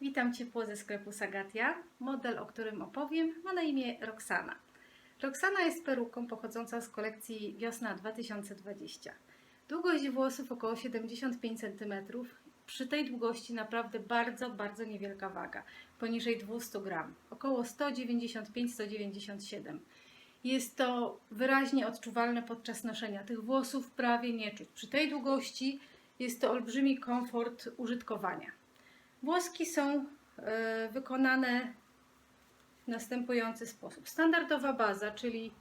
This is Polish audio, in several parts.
Witam ciepło ze sklepu Sagatia. Model, o którym opowiem, ma na imię Roxana. Roxana jest peruką pochodzącą z kolekcji Wiosna 2020. Długość włosów około 75 cm. Przy tej długości naprawdę bardzo, bardzo niewielka waga, poniżej 200 gram, około 195-197. Jest to wyraźnie odczuwalne podczas noszenia. Tych włosów prawie nie czuć. Przy tej długości jest to olbrzymi komfort użytkowania. Włoski są e, wykonane w następujący sposób. Standardowa baza, czyli,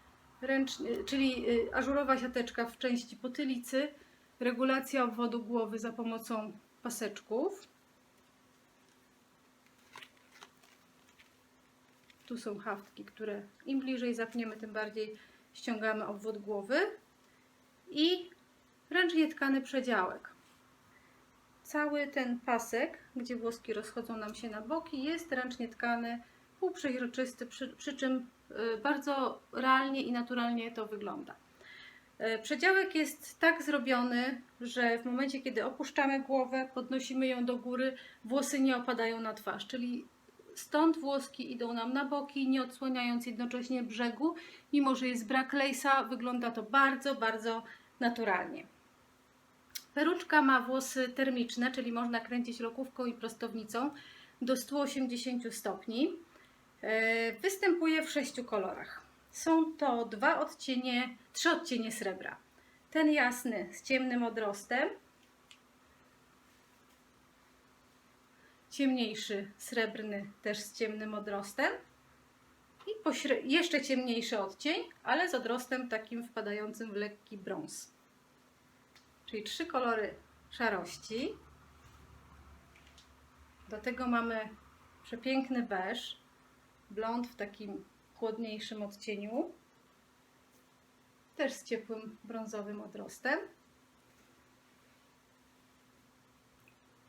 ręcznie, czyli e, ażurowa siateczka w części potylicy, regulacja obwodu głowy za pomocą paseczków. Tu są haftki, które im bliżej zapniemy, tym bardziej ściągamy obwód głowy. I ręcznie tkany przedziałek. Cały ten pasek, gdzie włoski rozchodzą nam się na boki, jest ręcznie tkany, półprzeźroczysty, przy, przy czym y, bardzo realnie i naturalnie to wygląda. Y, Przedziałek jest tak zrobiony, że w momencie, kiedy opuszczamy głowę, podnosimy ją do góry, włosy nie opadają na twarz, czyli stąd włoski idą nam na boki, nie odsłaniając jednocześnie brzegu, mimo że jest brak lejsa, wygląda to bardzo, bardzo naturalnie. Peruczka ma włosy termiczne, czyli można kręcić lokówką i prostownicą do 180 stopni. E, Występuje w sześciu kolorach. Są to dwa odcienie, trzy odcienie srebra. Ten jasny z ciemnym odrostem, ciemniejszy srebrny też z ciemnym odrostem i jeszcze ciemniejszy odcień, ale z odrostem takim wpadającym w lekki brąz. Czyli trzy kolory szarości. Do tego mamy przepiękny beż, blond w takim chłodniejszym odcieniu, też z ciepłym brązowym odrostem.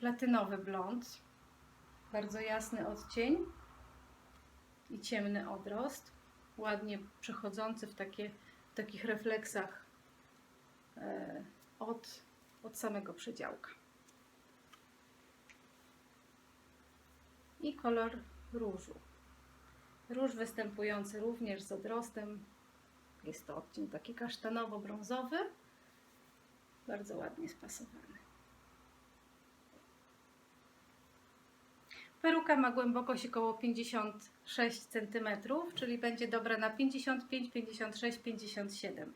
Platynowy blond, bardzo jasny odcień i ciemny odrost, ładnie przechodzący w, takie, w takich refleksach e, od, od samego przedziałka. I kolor różu. Róż występujący również z odrostem. Jest to odcień taki kasztanowo-brązowy. Bardzo ładnie spasowany. Peruka ma głębokość około 56 cm, czyli będzie dobra na 55, 56, 57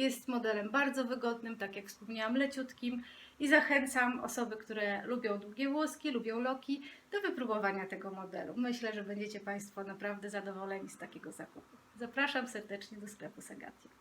jest modelem bardzo wygodnym, tak jak wspomniałam, leciutkim i zachęcam osoby, które lubią długie włoski, lubią loki, do wypróbowania tego modelu. Myślę, że będziecie Państwo naprawdę zadowoleni z takiego zakupu. Zapraszam serdecznie do sklepu Sagatia.